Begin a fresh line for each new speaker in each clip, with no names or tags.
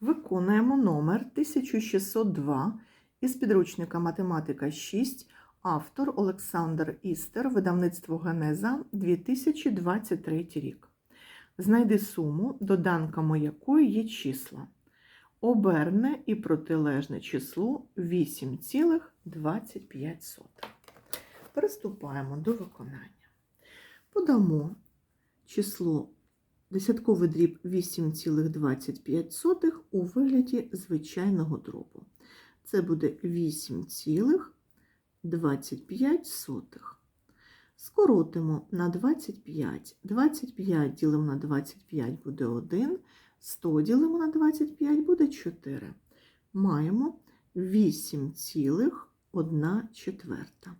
Виконуємо номер 1602 із підручника Математика 6, автор Олександр Істер, видавництво Генеза 2023 рік. Знайди суму, доданками якої є числа. Оберне і протилежне числу 8,25. Приступаємо до виконання. Подамо число десятковий дріб 8,25 у вигляді звичайного дробу. Це буде 8,25. Скоротимо на 25. 25 ділимо на 25 буде 1, 100 ділимо на 25 буде 4. Маємо 8,1 четверта.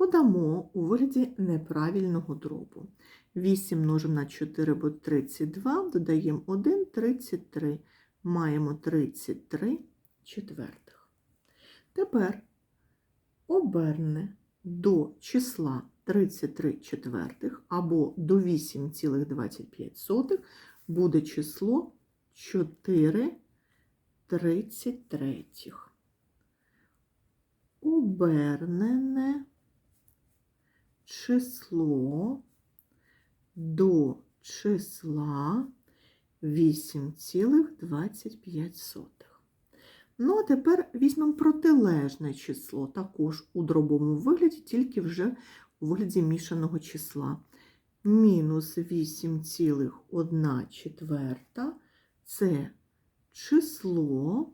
Подамо у вигляді неправильного дробу. 8 множимо на 4 буде 32, додаємо 1, 33. Маємо 33 четвертих. Тепер оберне до числа 33 четвертих або до 8,25 буде число 4 33. Обернене число до числа 8,25. Ну, а тепер візьмемо протилежне число, також у дробовому вигляді, тільки вже у вигляді мішаного числа. Мінус 8,1 четверта це число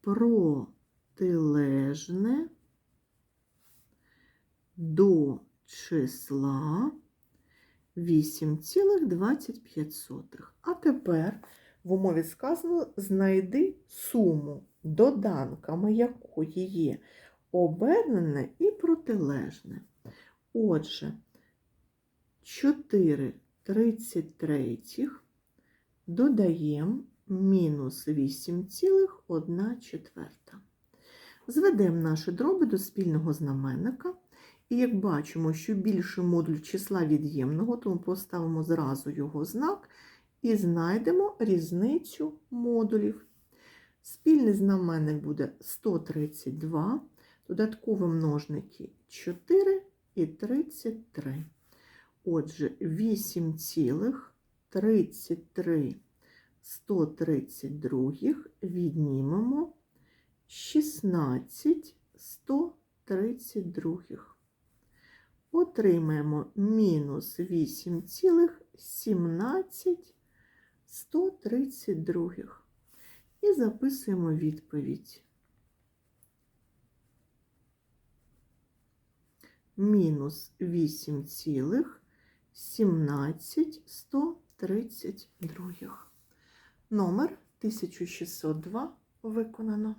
протилежне до числа 8,25. А тепер в умові сказано знайди суму, доданками якої є обернене і протилежне. Отже, 4 33 додаємо мінус 8,1 четверта. Зведемо наші дроби до спільного знаменника. І як бачимо, що більший модуль числа від'ємного, тому поставимо зразу його знак і знайдемо різницю модулів. Спільний знаменник буде 132, додаткові множники 4 і 33. Отже, 8,33 132 віднімемо 16 132 отримаємо мінус 8,17 І записуємо відповідь. Мінус 8,17 Номер 1602 виконано.